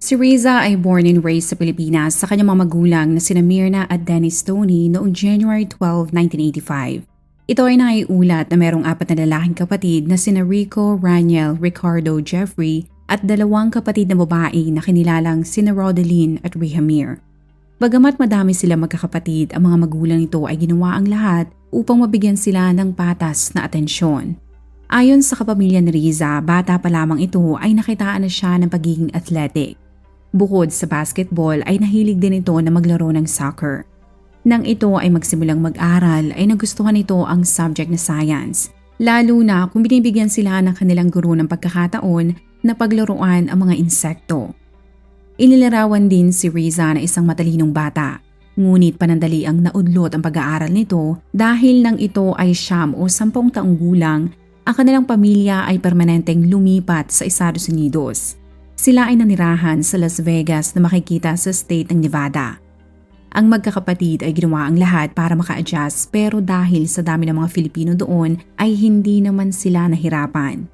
Si Riza ay born and raised sa Pilipinas sa kanyang mga magulang na sina Mirna at Dennis Tony noong January 12, 1985. Ito ay naiulat na merong apat na lalaking kapatid na sina Rico, Raniel, Ricardo, Jeffrey at dalawang kapatid na babae na kinilalang sina Rodeline at Rihamir. Bagamat madami sila magkakapatid, ang mga magulang nito ay ginawa ang lahat upang mabigyan sila ng patas na atensyon. Ayon sa kapamilya ni Riza, bata pa lamang ito ay nakitaan na siya ng pagiging athletic. Bukod sa basketball ay nahilig din ito na maglaro ng soccer. Nang ito ay magsimulang mag-aral ay nagustuhan nito ang subject na science. Lalo na kung binibigyan sila ng kanilang guro ng pagkakataon na paglaruan ang mga insekto. Inilarawan din si Riza na isang matalinong bata. Ngunit panandali ang naudlot ang pag-aaral nito dahil nang ito ay siyam o sampung taong gulang, ang kanilang pamilya ay permanenteng lumipat sa Estados Unidos. Sila ay nanirahan sa Las Vegas na makikita sa state ng Nevada. Ang magkakapatid ay ginawa ang lahat para maka-adjust pero dahil sa dami ng mga Filipino doon ay hindi naman sila nahirapan.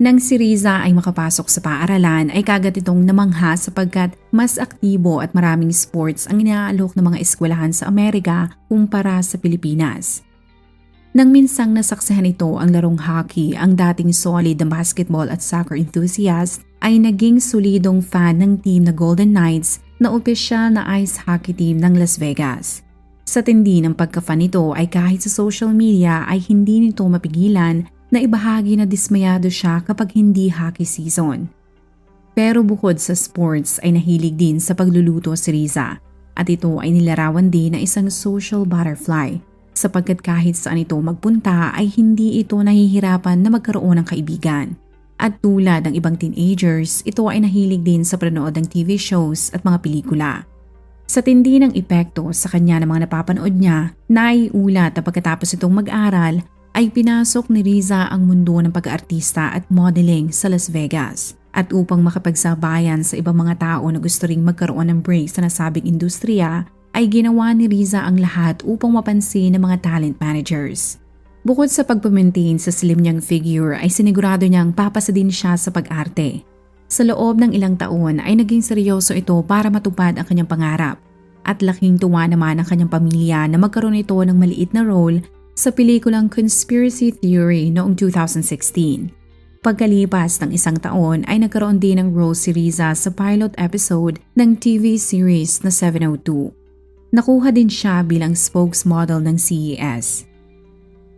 Nang si Riza ay makapasok sa paaralan ay kagat itong namangha sapagkat mas aktibo at maraming sports ang inaalok ng mga eskwelahan sa Amerika kumpara sa Pilipinas. Nang minsang nasaksihan ito ang larong hockey, ang dating solid na basketball at soccer enthusiast ay naging solidong fan ng team na Golden Knights na opisyal na ice hockey team ng Las Vegas. Sa tindi ng pagka-fan nito ay kahit sa social media ay hindi nito mapigilan na ibahagi na dismayado siya kapag hindi hockey season. Pero bukod sa sports ay nahilig din sa pagluluto si Riza at ito ay nilarawan din na isang social butterfly sapagkat kahit saan ito magpunta ay hindi ito nahihirapan na magkaroon ng kaibigan. At tulad ng ibang teenagers, ito ay nahilig din sa panonood ng TV shows at mga pelikula. Sa tindi ng epekto sa kanya ng mga napapanood niya, naiulat na pagkatapos itong mag-aral ay pinasok ni Riza ang mundo ng pag-aartista at modeling sa Las Vegas. At upang makapagsabayan sa ibang mga tao na gusto ring magkaroon ng break sa nasabing industriya, ay ginawa ni Riza ang lahat upang mapansin ng mga talent managers. Bukod sa pagpamaintain sa slim niyang figure ay sinigurado niyang papasa din siya sa pag-arte. Sa loob ng ilang taon ay naging seryoso ito para matupad ang kanyang pangarap at laking tuwa naman ang kanyang pamilya na magkaroon ito ng maliit na role sa pelikulang Conspiracy Theory noong 2016. Pagkalipas ng isang taon ay nagkaroon din ng role si Riza sa pilot episode ng TV series na 702. Nakuha din siya bilang spokesmodel ng CES.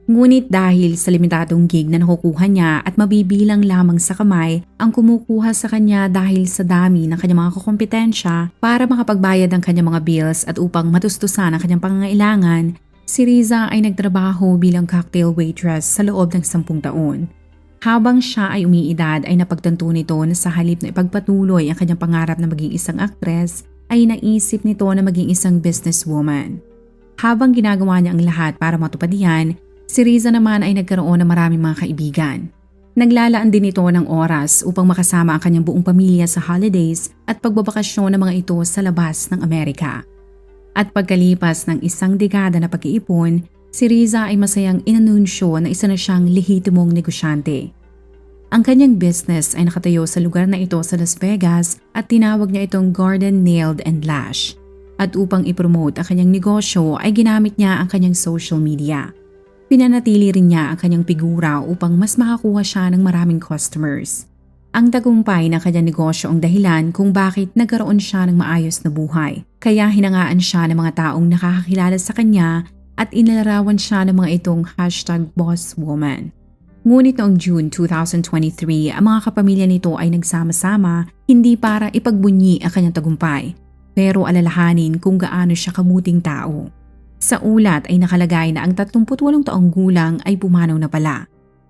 Ngunit dahil sa limitadong gig na nakukuha niya at mabibilang lamang sa kamay ang kumukuha sa kanya dahil sa dami ng kanyang mga kakompetensya para makapagbayad ng kanyang mga bills at upang matustusan ang kanyang pangangailangan, si Riza ay nagtrabaho bilang cocktail waitress sa loob ng sampung taon. Habang siya ay umiidad ay napagtanto nito na sa halip na ipagpatuloy ang kanyang pangarap na maging isang aktres ay naisip nito na maging isang businesswoman. Habang ginagawa niya ang lahat para matupad yan, si Riza naman ay nagkaroon ng maraming mga kaibigan. Naglalaan din ito ng oras upang makasama ang kanyang buong pamilya sa holidays at pagbabakasyon ng mga ito sa labas ng Amerika. At pagkalipas ng isang dekada na pag-iipon, si Riza ay masayang inanunsyo na isa na siyang lehitimong negosyante. Ang kanyang business ay nakatayo sa lugar na ito sa Las Vegas at tinawag niya itong Garden Nailed and Lash. At upang ipromote ang kanyang negosyo ay ginamit niya ang kanyang social media. Pinanatili rin niya ang kanyang figura upang mas makakuha siya ng maraming customers. Ang tagumpay ng kanyang negosyo ang dahilan kung bakit nagkaroon siya ng maayos na buhay. Kaya hinangaan siya ng mga taong nakakakilala sa kanya at inilarawan siya ng mga itong hashtag boss woman. Ngunit noong June 2023, ang mga kapamilya nito ay nagsama-sama hindi para ipagbunyi ang kanyang tagumpay, pero alalahanin kung gaano siya kamuting tao. Sa ulat ay nakalagay na ang 38 taong gulang ay pumanaw na pala.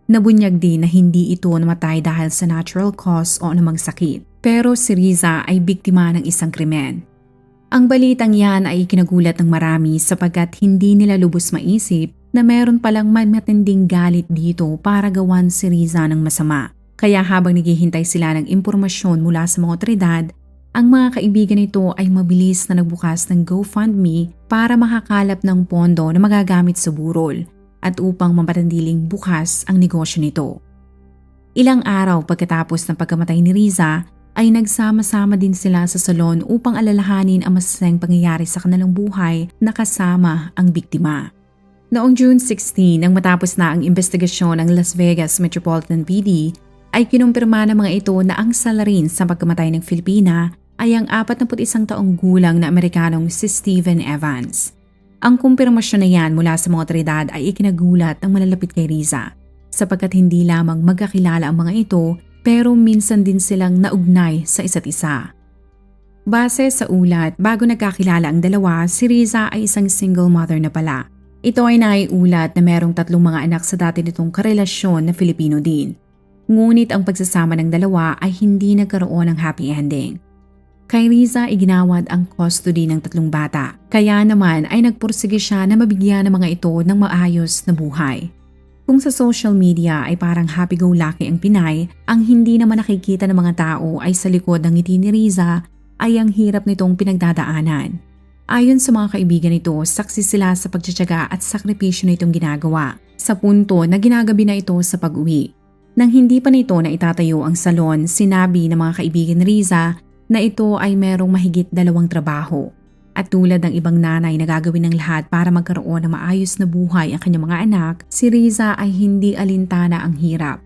Nabunyag din na hindi ito namatay dahil sa natural cause o anumang sakit. Pero si Riza ay biktima ng isang krimen. Ang balitang yan ay ikinagulat ng marami sapagkat hindi nila lubos maisip na meron palang may matinding galit dito para gawan si Riza ng masama. Kaya habang naghihintay sila ng impormasyon mula sa mga otoridad, ang mga kaibigan nito ay mabilis na nagbukas ng GoFundMe para makakalap ng pondo na magagamit sa burol at upang mapatandiling bukas ang negosyo nito. Ilang araw pagkatapos ng pagkamatay ni Riza ay nagsama-sama din sila sa salon upang alalahanin ang masasayang pangyayari sa kanilang buhay na kasama ang biktima. Noong June 16 nang matapos na ang investigasyon ng Las Vegas Metropolitan PD ay kinumpirma ng mga ito na ang salarin sa pagkamatay ng Filipina ay ang 41 taong gulang na Amerikanong si Stephen Evans. Ang kumpirmasyon na yan mula sa mga otoridad ay ikinagulat ng malalapit kay Riza sapagkat hindi lamang magkakilala ang mga ito pero minsan din silang naugnay sa isa't isa. Base sa ulat, bago nagkakilala ang dalawa, si Riza ay isang single mother na pala. Ito ay naiulat na merong tatlong mga anak sa dati nitong karelasyon na Filipino din. Ngunit ang pagsasama ng dalawa ay hindi nagkaroon ng happy ending. Kay Riza iginawad ang custody ng tatlong bata, kaya naman ay nagpursige siya na mabigyan ng mga ito ng maayos na buhay. Kung sa social media ay parang happy-go-lucky ang Pinay, ang hindi naman nakikita ng mga tao ay sa likod ng ngiti ni Riza ay ang hirap nitong pinagdadaanan. Ayon sa mga kaibigan nito, saksi sila sa pagtsatsaga at sakripisyo na itong ginagawa sa punto na ginagabi na ito sa pag-uwi. Nang hindi pa nito na itatayo ang salon, sinabi ng mga kaibigan ni Riza na ito ay merong mahigit dalawang trabaho. At tulad ng ibang nanay na gagawin ng lahat para magkaroon ng maayos na buhay ang kanyang mga anak, si Riza ay hindi alintana ang hirap.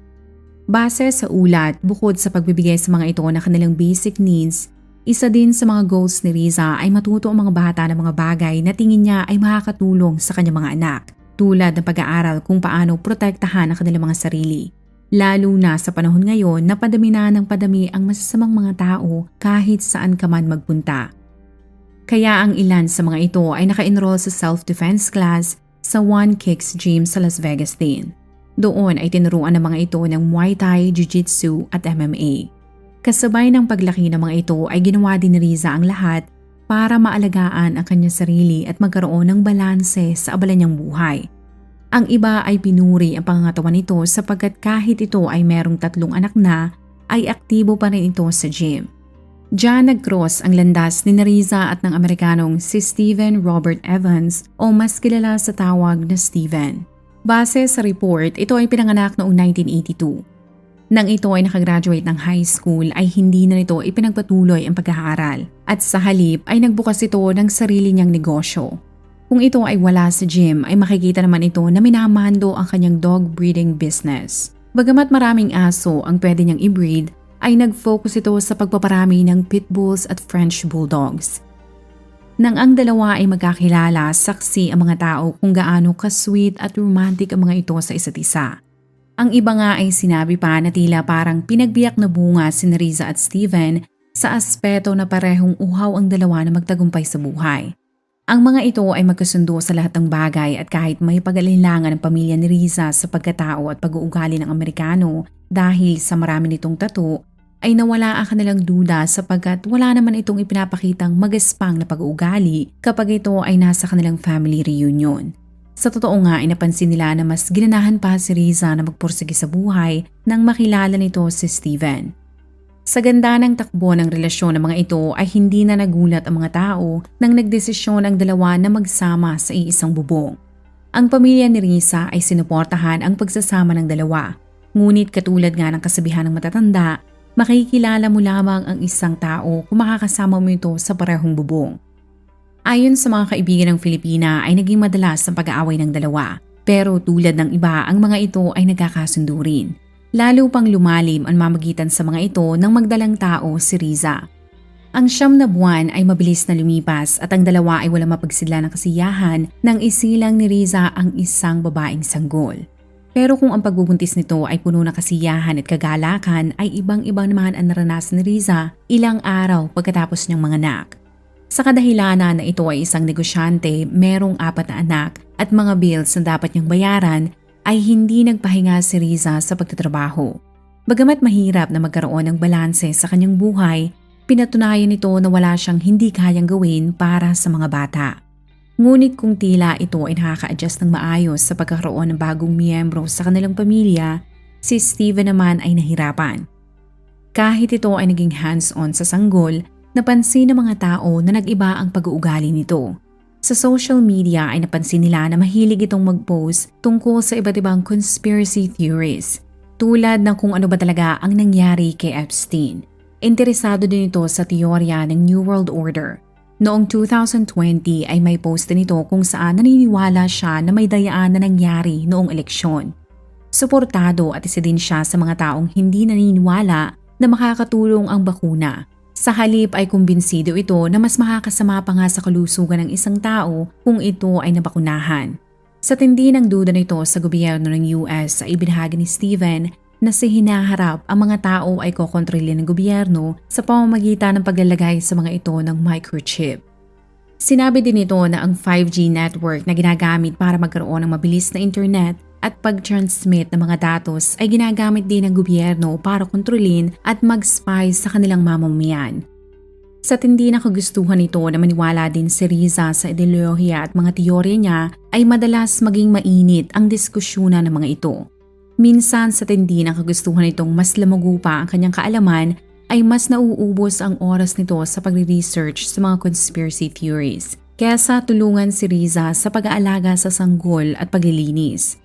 Base sa ulat, bukod sa pagbibigay sa mga ito ng kanilang basic needs, isa din sa mga goals ni Riza ay matuto ang mga bata ng mga bagay na tingin niya ay makakatulong sa kanyang mga anak, tulad ng pag-aaral kung paano protektahan ang kanilang mga sarili. Lalo na sa panahon ngayon na padami na ng padami ang masasamang mga tao kahit saan ka man magpunta. Kaya ang ilan sa mga ito ay naka-enroll sa self-defense class sa One Kicks Gym sa Las Vegas din. Doon ay tinuruan ng mga ito ng Muay Thai, Jiu-Jitsu at MMA. Kasabay ng paglaki ng mga ito ay ginawa din ni Riza ang lahat para maalagaan ang kanyang sarili at magkaroon ng balanse sa abala niyang buhay. Ang iba ay pinuri ang pangangatawan nito sapagkat kahit ito ay merong tatlong anak na, ay aktibo pa rin ito sa gym. Diyan nag-cross ang landas ni Nariza at ng Amerikanong si Steven Robert Evans o mas kilala sa tawag na Steven. Base sa report, ito ay pinanganak noong 1982. Nang ito ay nakagraduate ng high school ay hindi na nito ipinagpatuloy ang pag-aaral at sa halip ay nagbukas ito ng sarili niyang negosyo. Kung ito ay wala sa gym ay makikita naman ito na minamando ang kanyang dog breeding business. Bagamat maraming aso ang pwede niyang i-breed, ay nag-focus ito sa pagpaparami ng pitbulls at French bulldogs. Nang ang dalawa ay magkakilala, saksi ang mga tao kung gaano ka-sweet at romantic ang mga ito sa isa't isa. Ang iba nga ay sinabi pa na tila parang pinagbiyak na bunga si Riza at Steven sa aspeto na parehong uhaw ang dalawa na magtagumpay sa buhay. Ang mga ito ay magkasundo sa lahat ng bagay at kahit may pag-alinlangan ng pamilya ni Riza sa pagkatao at pag-uugali ng Amerikano dahil sa marami nitong tato, ay nawala ang kanilang duda sapagkat wala naman itong ipinapakitang magaspang na pag-uugali kapag ito ay nasa kanilang family reunion. Sa totoo nga ay napansin nila na mas ginanahan pa si Riza na magpursige sa buhay nang makilala nito si Steven. Sa ganda ng takbo ng relasyon ng mga ito ay hindi na nagulat ang mga tao nang nagdesisyon ang dalawa na magsama sa iisang bubong. Ang pamilya ni Risa ay sinuportahan ang pagsasama ng dalawa. Ngunit katulad nga ng kasabihan ng matatanda, makikilala mo lamang ang isang tao kung makakasama mo ito sa parehong bubong. Ayon sa mga kaibigan ng Filipina ay naging madalas ang pag-aaway ng dalawa. Pero tulad ng iba, ang mga ito ay nagkakasundo rin. Lalo pang lumalim ang mamagitan sa mga ito ng magdalang tao si Riza. Ang siyam na buwan ay mabilis na lumipas at ang dalawa ay walang mapagsidla ng kasiyahan nang isilang ni Riza ang isang babaeng sanggol. Pero kung ang pagbubuntis nito ay puno ng kasiyahan at kagalakan ay ibang-ibang naman ang naranasan ni Riza ilang araw pagkatapos niyang manganak. Sa kadahilanan na ito ay isang negosyante, merong apat na anak at mga bills na dapat niyang bayaran, ay hindi nagpahinga si Riza sa pagtatrabaho. Bagamat mahirap na magkaroon ng balanse sa kanyang buhay, pinatunayan nito na wala siyang hindi kayang gawin para sa mga bata. Ngunit kung tila ito ay nakaka-adjust ng maayos sa pagkakaroon ng bagong miyembro sa kanilang pamilya, si Steven naman ay nahirapan. Kahit ito ay naging hands-on sa sanggol, napansin ng mga tao na nag-iba ang pag-uugali nito. Sa social media ay napansin nila na mahilig itong mag-post tungkol sa iba't ibang conspiracy theories, tulad ng kung ano ba talaga ang nangyari kay Epstein. Interesado din ito sa teorya ng New World Order. Noong 2020 ay may post din ito kung saan naniniwala siya na may dayaan na nangyari noong eleksyon. Suportado at isa din siya sa mga taong hindi naniniwala na makakatulong ang bakuna. Sa halip ay kumbinsido ito na mas makakasama pa nga sa kalusugan ng isang tao kung ito ay nabakunahan. Sa tindi ng duda nito sa gobyerno ng US ay ibinahagi ni Steven na si hinaharap ang mga tao ay kokontrolin ng gobyerno sa pamamagitan ng paglalagay sa mga ito ng microchip. Sinabi din nito na ang 5G network na ginagamit para magkaroon ng mabilis na internet at pag-transmit ng mga datos ay ginagamit din ng gobyerno para kontrolin at mag-spy sa kanilang mamamayan. Sa tindi na kagustuhan nito na maniwala din si Riza sa ideolohiya at mga teorya niya ay madalas maging mainit ang diskusyonan ng mga ito. Minsan sa tindi ng kagustuhan nitong mas lamugo pa ang kanyang kaalaman ay mas nauubos ang oras nito sa pagre-research sa mga conspiracy theories kesa tulungan si Riza sa pag-aalaga sa sanggol at paglilinis.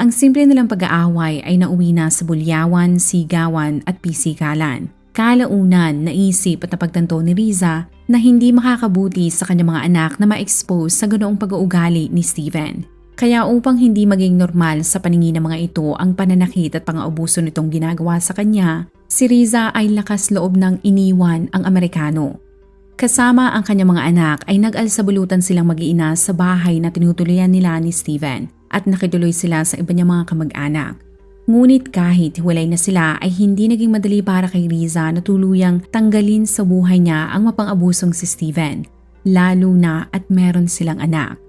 Ang simple nilang pag-aaway ay nauwi na sa bulyawan, sigawan at pisikalan. Kalaunan, naisip at napagtanto ni Riza na hindi makakabuti sa kanyang mga anak na ma-expose sa ganoong pag-uugali ni Steven. Kaya upang hindi maging normal sa paningin ng mga ito ang pananakit at pang-abuso nitong ginagawa sa kanya, si Riza ay lakas loob ng iniwan ang Amerikano. Kasama ang kanyang mga anak ay nag-alsabulutan silang mag-iina sa bahay na tinutuloyan nila ni Steven at nakituloy sila sa iba niyang mga kamag-anak. Ngunit kahit hiwalay na sila ay hindi naging madali para kay Riza na tuluyang tanggalin sa buhay niya ang mapang-abusong si Steven, lalo na at meron silang anak.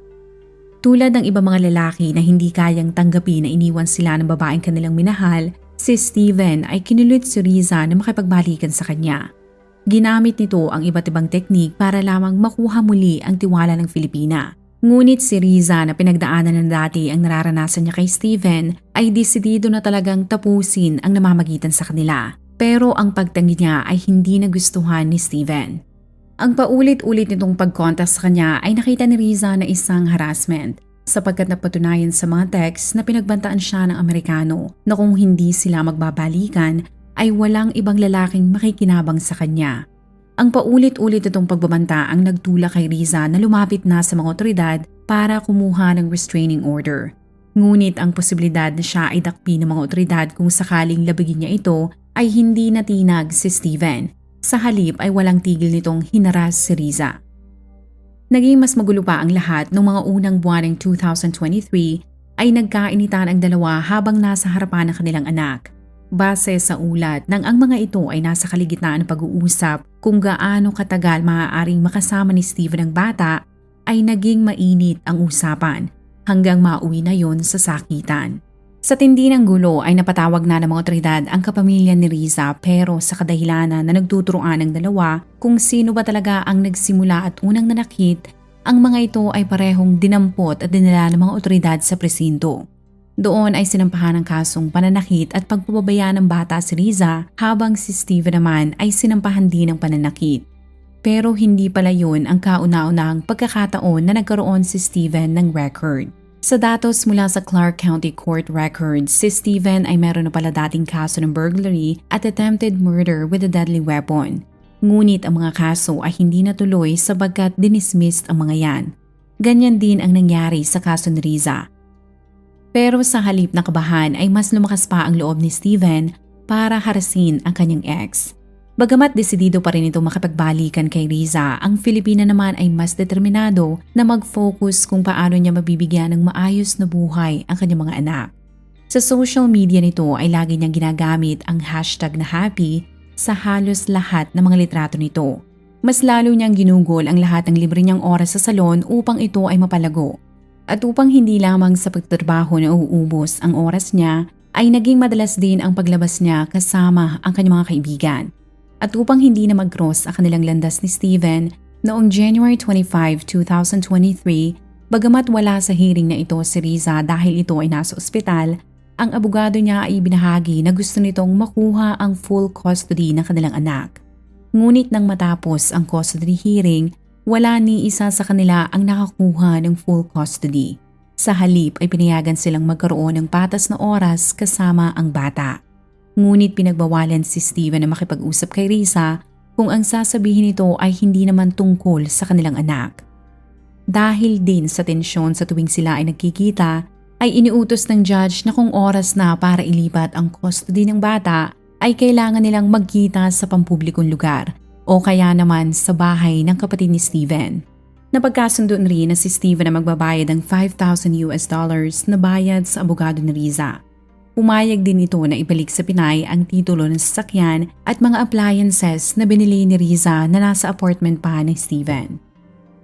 Tulad ng iba mga lalaki na hindi kayang tanggapin na iniwan sila ng babaeng kanilang minahal, si Steven ay kinulit si Riza na makipagbalikan sa kanya. Ginamit nito ang iba't ibang teknik para lamang makuha muli ang tiwala ng Filipina. Ngunit si Riza na pinagdaanan na dati ang nararanasan niya kay Steven ay desidido na talagang tapusin ang namamagitan sa kanila. Pero ang pagtangi niya ay hindi nagustuhan ni Steven. Ang paulit-ulit nitong pagkontak sa kanya ay nakita ni Riza na isang harassment sapagkat napatunayan sa mga text na pinagbantaan siya ng Amerikano na kung hindi sila magbabalikan ay walang ibang lalaking makikinabang sa kanya. Ang paulit-ulit itong pagbabanta ang nagtula kay Riza na lumapit na sa mga otoridad para kumuha ng restraining order. Ngunit ang posibilidad na siya ay dakpi ng mga otoridad kung sakaling labigin niya ito ay hindi natinag si Steven. Sa halip ay walang tigil nitong hinaras si Riza. Naging mas magulo pa ang lahat noong mga unang buwan ng 2023 ay nagkainitan ang dalawa habang nasa harapan ng kanilang anak. Base sa ulat nang ang mga ito ay nasa kaligitnaan ng pag-uusap kung gaano katagal maaaring makasama ni Steven ang bata, ay naging mainit ang usapan hanggang mauwi na yon sa sakitan. Sa tindi ng gulo ay napatawag na ng mga otoridad ang kapamilya ni Riza pero sa kadahilanan na nagtuturoan ng dalawa kung sino ba talaga ang nagsimula at unang nanakit, ang mga ito ay parehong dinampot at dinala ng mga otoridad sa presinto. Doon ay sinampahan ng kasong pananakit at pagpapabaya ng bata si Riza habang si Steven naman ay sinampahan din ng pananakit. Pero hindi pala yun ang kauna-unahang pagkakataon na nagkaroon si Steven ng record. Sa datos mula sa Clark County Court Records, si Steven ay meron na pala dating kaso ng burglary at attempted murder with a deadly weapon. Ngunit ang mga kaso ay hindi natuloy sabagkat dinismissed ang mga yan. Ganyan din ang nangyari sa kaso ni Riza. Pero sa halip na kabahan ay mas lumakas pa ang loob ni Steven para harasin ang kanyang ex. Bagamat desidido pa rin ito makipagbalikan kay Riza, ang Filipina naman ay mas determinado na mag-focus kung paano niya mabibigyan ng maayos na buhay ang kanyang mga anak. Sa social media nito ay lagi niyang ginagamit ang hashtag na happy sa halos lahat ng mga litrato nito. Mas lalo niyang ginugol ang lahat ng libre niyang oras sa salon upang ito ay mapalago At upang hindi lamang sa pagtatrabaho na uubos ang oras niya, ay naging madalas din ang paglabas niya kasama ang kanyang mga kaibigan. At upang hindi na mag-cross ang kanilang landas ni Steven, noong January 25, 2023, bagamat wala sa hearing na ito si Riza dahil ito ay nasa ospital, ang abogado niya ay binahagi na gusto nitong makuha ang full custody ng kanilang anak. Ngunit nang matapos ang custody hearing, wala ni isa sa kanila ang nakakuha ng full custody. Sa halip ay pinayagan silang magkaroon ng patas na oras kasama ang bata. Ngunit pinagbawalan si Steven na makipag-usap kay Risa kung ang sasabihin nito ay hindi naman tungkol sa kanilang anak. Dahil din sa tensyon sa tuwing sila ay nagkikita, ay iniutos ng judge na kung oras na para ilipat ang custody ng bata ay kailangan nilang magkita sa pampublikong lugar o kaya naman sa bahay ng kapatid ni Steven. Napagkasundo rin na si Steven na magbabayad ng 5,000 US dollars na bayad sa abogado ni Riza. Pumayag din ito na ibalik sa Pinay ang titulo ng sasakyan at mga appliances na binili ni Riza na nasa apartment pa ni Steven.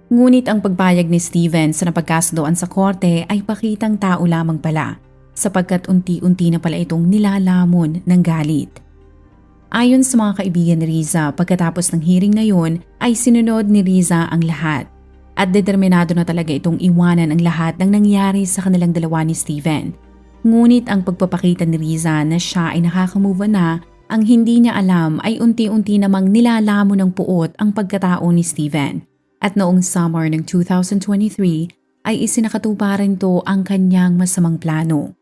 Ngunit ang pagpayag ni Steven sa napagkasundoan sa korte ay pakitang tao lamang pala sapagkat unti-unti na pala itong nilalamon ng galit. Ayon sa mga kaibigan ni Riza, pagkatapos ng hearing na yun ay sinunod ni Riza ang lahat at determinado na talaga itong iwanan ang lahat ng nangyari sa kanilang dalawa ni Steven. Ngunit ang pagpapakita ni Riza na siya ay nakakamove na ang hindi niya alam ay unti-unti namang nilalamo ng puot ang pagkatao ni Steven. At noong summer ng 2023 ay isinakatuparan to ang kanyang masamang plano.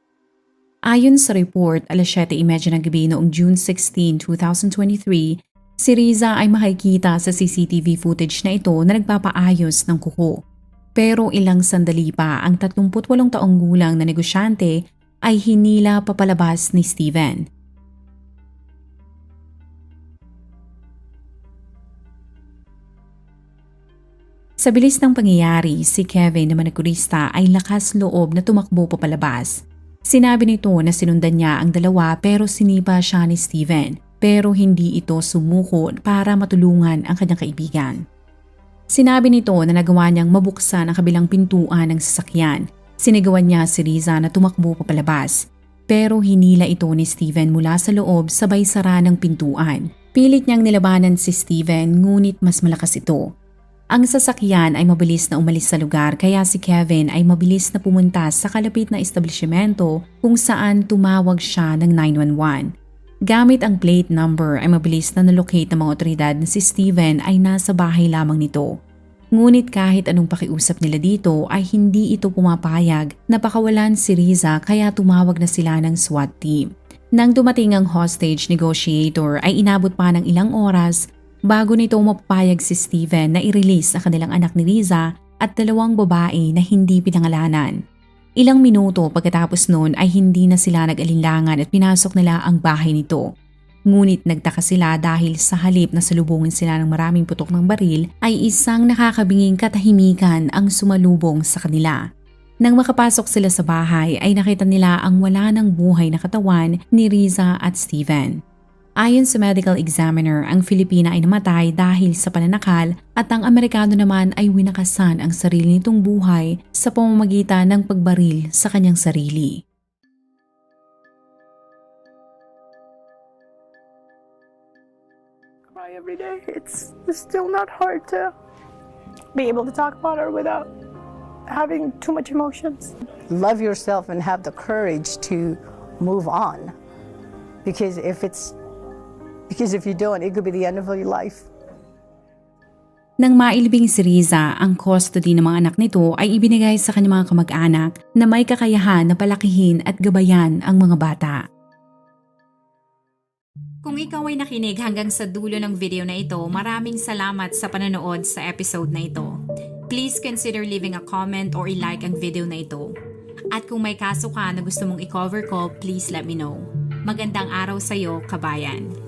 Ayon sa report, alas 7.30 ng gabi noong June 16, 2023, si Riza ay makikita sa CCTV footage na ito na nagpapaayos ng kuko. Pero ilang sandali pa ang 38 taong gulang na negosyante ay hinila papalabas ni Steven. Sa bilis ng pangyayari, si Kevin na manakurista ay lakas loob na tumakbo papalabas. Sinabi nito na sinundan niya ang dalawa pero sinipa siya ni Steven pero hindi ito sumuko para matulungan ang kanyang kaibigan. Sinabi nito na nagawa niyang mabuksan ang kabilang pintuan ng sasakyan. Sinigawan niya si Riza na tumakbo papalabas pero hinila ito ni Steven mula sa loob sabay sara ng pintuan. Pilit niyang nilabanan si Steven ngunit mas malakas ito. Ang sasakyan ay mabilis na umalis sa lugar kaya si Kevin ay mabilis na pumunta sa kalapit na establishmento kung saan tumawag siya ng 911. Gamit ang plate number ay mabilis na nalocate ng mga otoridad na si Steven ay nasa bahay lamang nito. Ngunit kahit anong pakiusap nila dito ay hindi ito pumapayag na pakawalan si Riza kaya tumawag na sila ng SWAT team. Nang dumating ang hostage negotiator ay inabot pa ng ilang oras bago nito mapapayag si Steven na i-release ang kanilang anak ni Riza at dalawang babae na hindi pinangalanan. Ilang minuto pagkatapos noon ay hindi na sila nag-alinlangan at pinasok nila ang bahay nito. Ngunit nagtaka sila dahil sa halip na salubungin sila ng maraming putok ng baril ay isang nakakabinging katahimikan ang sumalubong sa kanila. Nang makapasok sila sa bahay ay nakita nila ang wala ng buhay na katawan ni Riza at Steven. Ayon sa medical examiner, ang Filipina ay namatay dahil sa pananakal at ang Amerikano naman ay winakasan ang sarili nitong buhay sa pamamagitan ng pagbaril sa kanyang sarili. cry every day. It's, it's still not hard to be able to talk about her without having too much emotions. Love yourself and have the courage to move on. Because if it's because if you don't, it could be the end of your life. Nang mailibing si Riza, ang custody ng mga anak nito ay ibinigay sa kanyang mga kamag-anak na may kakayahan na palakihin at gabayan ang mga bata. Kung ikaw ay nakinig hanggang sa dulo ng video na ito, maraming salamat sa panonood sa episode na ito. Please consider leaving a comment or i-like ang video na ito. At kung may kaso ka na gusto mong i-cover ko, please let me know. Magandang araw sa iyo, kabayan.